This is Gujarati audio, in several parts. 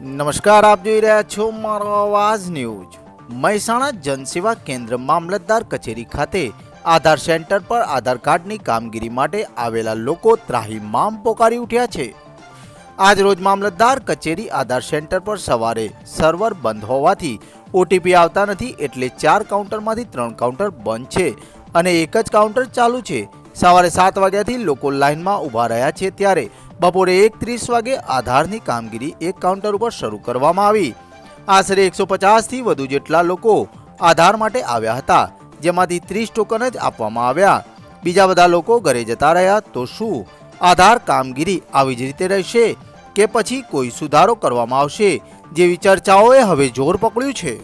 નમસ્કાર, આપ જોઈ રહ્યા છો મારો અવાજ ન્યૂઝ. મહેસાણા જનસેવા કેન્દ્ર મામલતદાર કચેરી ખાતે આધાર સેન્ટર પર આધાર કાર્ડની કામગીરી માટે આવેલા લોકો ત્રાહીમામ પોકારી ઉઠ્યા છે. આજ રોજ મામલતદાર કચેરી આધાર સેન્ટર પર સવારે સર્વર બંધ હોવાથી ઓટીપી આવતા નથી એટલે ચાર કાઉન્ટરમાંથી ત્રણ કાઉન્ટર બંધ છે અને એક જ કાઉન્ટર ચાલુ છે. સવારે સાત વાગ્યાથી લોકો લાઇનમાં ઊભા રહ્યા છે ત્યારે બપોરે એક ત્રીસ વાગે આધારની કામગીરી એક કાઉન્ટર ઉપર શરૂ કરવામાં આવી. આશરે એકસો પચાસથી વધુ જેટલા લોકો આધાર માટે આવ્યા હતા, જેમાંથી ત્રીસ ટોકન જ આપવામાં આવ્યા. બીજા બધા લોકો ઘરે જતા રહ્યા, તો શું? આધાર કામગીરી આવી જ રીતે રહેશે કે પછી કોઈ સુધારો કરવામાં આવશે? જેવી ચર્ચાઓએ હવે જોર પકડ્યું છે.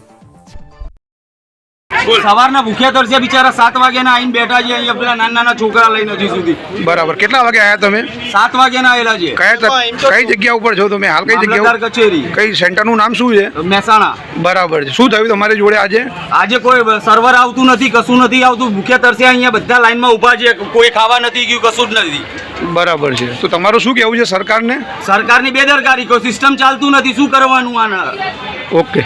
સવારના ભૂખ્યા તરસ્યા બિચારા સાત વાગ્યાના આવીને બેઠા છે અહીંયા પેલા નાના નાના છોકરા લઈને હજી સુધી. બરાબર. કેટલા વાગે આયા તમે? સાત વાગ્યાના આવેલા છે. કયા કઈ જગ્યા ઉપર છો તમે? હાલ કઈ જગ્યા કચેરી. કઈ કઈ સેન્ટરનું નામ શું છે? મહેસાણા. બરાબર છે. શું થયું તમારી જોડે આજે? આજે કોઈ સર્વર આવતું નથી કશું નથી આવતું. ભૂખ્યા તરસ્યા અહીંયા બધા લાઈનમાં ઊભા છે. કોઈ ખાવા નથી ગયું કશું જ નથી. બરાબર છે. તો તમારું શું કહેવું છે સરકારને? સરકારની બેદરકારી કોઈ સિસ્ટમ ચાલતું નથી. શું કરવાનું આના? ઓકે.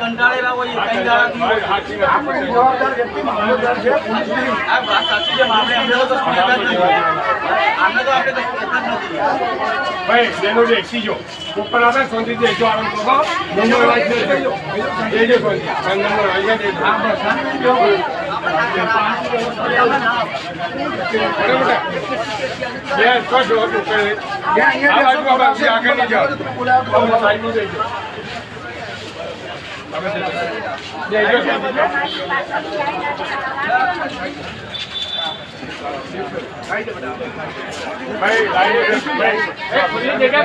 કંટાળેલા દાડાથી. આ વાત સાચી છે, આપણે તો નથી. આમને તો આપણે નથી. ભાઈ બેનો જે એક્સી જો. ઉપર આવે શાંતિથી એકજો આરામ કરો નંબર વાઇઝ એ જો શાંતિ નંબર વાઇઝ એ હા બસ જો આગળ ભાઈ ભાઈ. જગ્યા